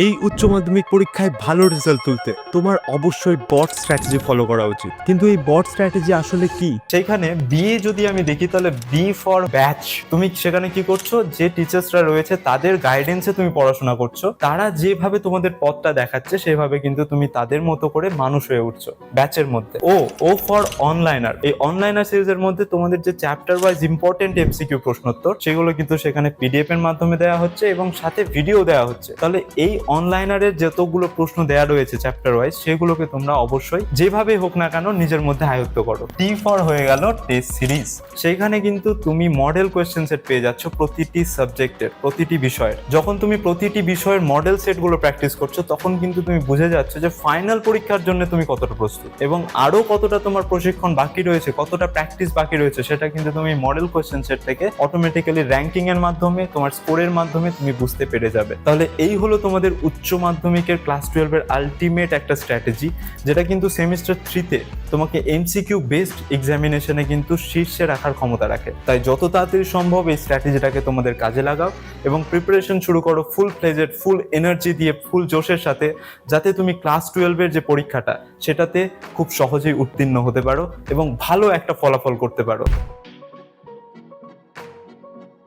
এই উচ্চ মাধ্যমিক পরীক্ষায় ভালো রেজাল্ট তুলতে তোমার অবশ্যই বট স্ট্র্যাটেজি ফলো করা উচিত। কিন্তু এই বট স্ট্র্যাটেজি আসলে কি? সেইখানে বিয়ে যদি আমি দেখি, তাহলে বি ফর ব্যাচ তুমি সেখানে কি করছ? যে টিচার্সরা রয়েছে, তাদের গাইডেন্সে তুমি পড়াশোনা করছ। তারা যেভাবে তোমাদের পথটা দেখাচ্ছে, সেভাবে কিন্তু তুমি তাদের মতো করে মানুষ হয়ে উঠছো ব্যাচের মধ্যে। ও ও ফর অনলাইনার এই অনলাইনার সিরিজের মধ্যে তোমাদের যে চ্যাপ্টার ওয়াইজ ইম্পর্টেন্ট এমসিকিউ প্রশ্নোত্তর, সেগুলো কিন্তু সেখানে পিডিএফ এর মাধ্যমে দেওয়া হচ্ছে এবং সাথে ভিডিও দেওয়া হচ্ছে। তাহলে এই অনলাইনারের যতগুলো প্রশ্ন দেওয়া রয়েছে চ্যাপ্টার ওয়াইজ সেগুলোকে তোমরা অবশ্যই যেভাবে হোক না কেন নিজের মধ্যে আয়ত্ত করো। টি ফর হয়ে গেল টেস্ট সিরিজ সেইখানে কিন্তু তুমি মডেল কোয়েশ্চেন সেট পেয়ে যাচ্ছ প্রতিটি সাবজেক্টের প্রতিটি বিষয়ের। যখন তুমি প্রতিটি বিষয়ের মডেল সেটগুলো প্র্যাকটিস করছ, তখন কিন্তু তুমি বুঝে যাচ্ছ যে ফাইনাল পরীক্ষার জন্য তুমি কতটা প্রস্তুত। এবং আরও কতটা তোমার প্রশিক্ষণ বাকি রয়েছে, কতটা প্র্যাকটিস বাকি রয়েছে, সেটা কিন্তু তুমি মডেল কোয়েশ্চেন সেট থেকে অটোমেটিক্যালি র্যাঙ্কিং এর মাধ্যমে, তোমার স্কোরের মাধ্যমে তুমি বুঝতে পেরে যাবে। তাহলে এই হলো তোমাদের উচ্চ মাধ্যমিকের ক্লাস টুয়েলভের আলটিমেট একটা স্ট্র্যাটেজি যেটা কিন্তু সেমিস্টার থ্রিতে তোমাকে এমসিকিউ বেসড এক্সামিনেশনে কিন্তু শীর্ষে রাখার ক্ষমতা রাখে। তাই যত তাড়াতাড়ি সম্ভব এই স্ট্র্যাটেজিটাকে তোমাদের কাজে লাগাও এবং প্রিপারেশন শুরু করো ফুল ফ্লেজেড ফুল এনার্জি দিয়ে ফুল জোশের সাথে, যাতে তুমি ক্লাস টুয়েলভের যে পরীক্ষাটা, সেটাতে খুব সহজেই উত্তীর্ণ হতে পারো এবং ভালো একটা ফলাফল করতে পারো।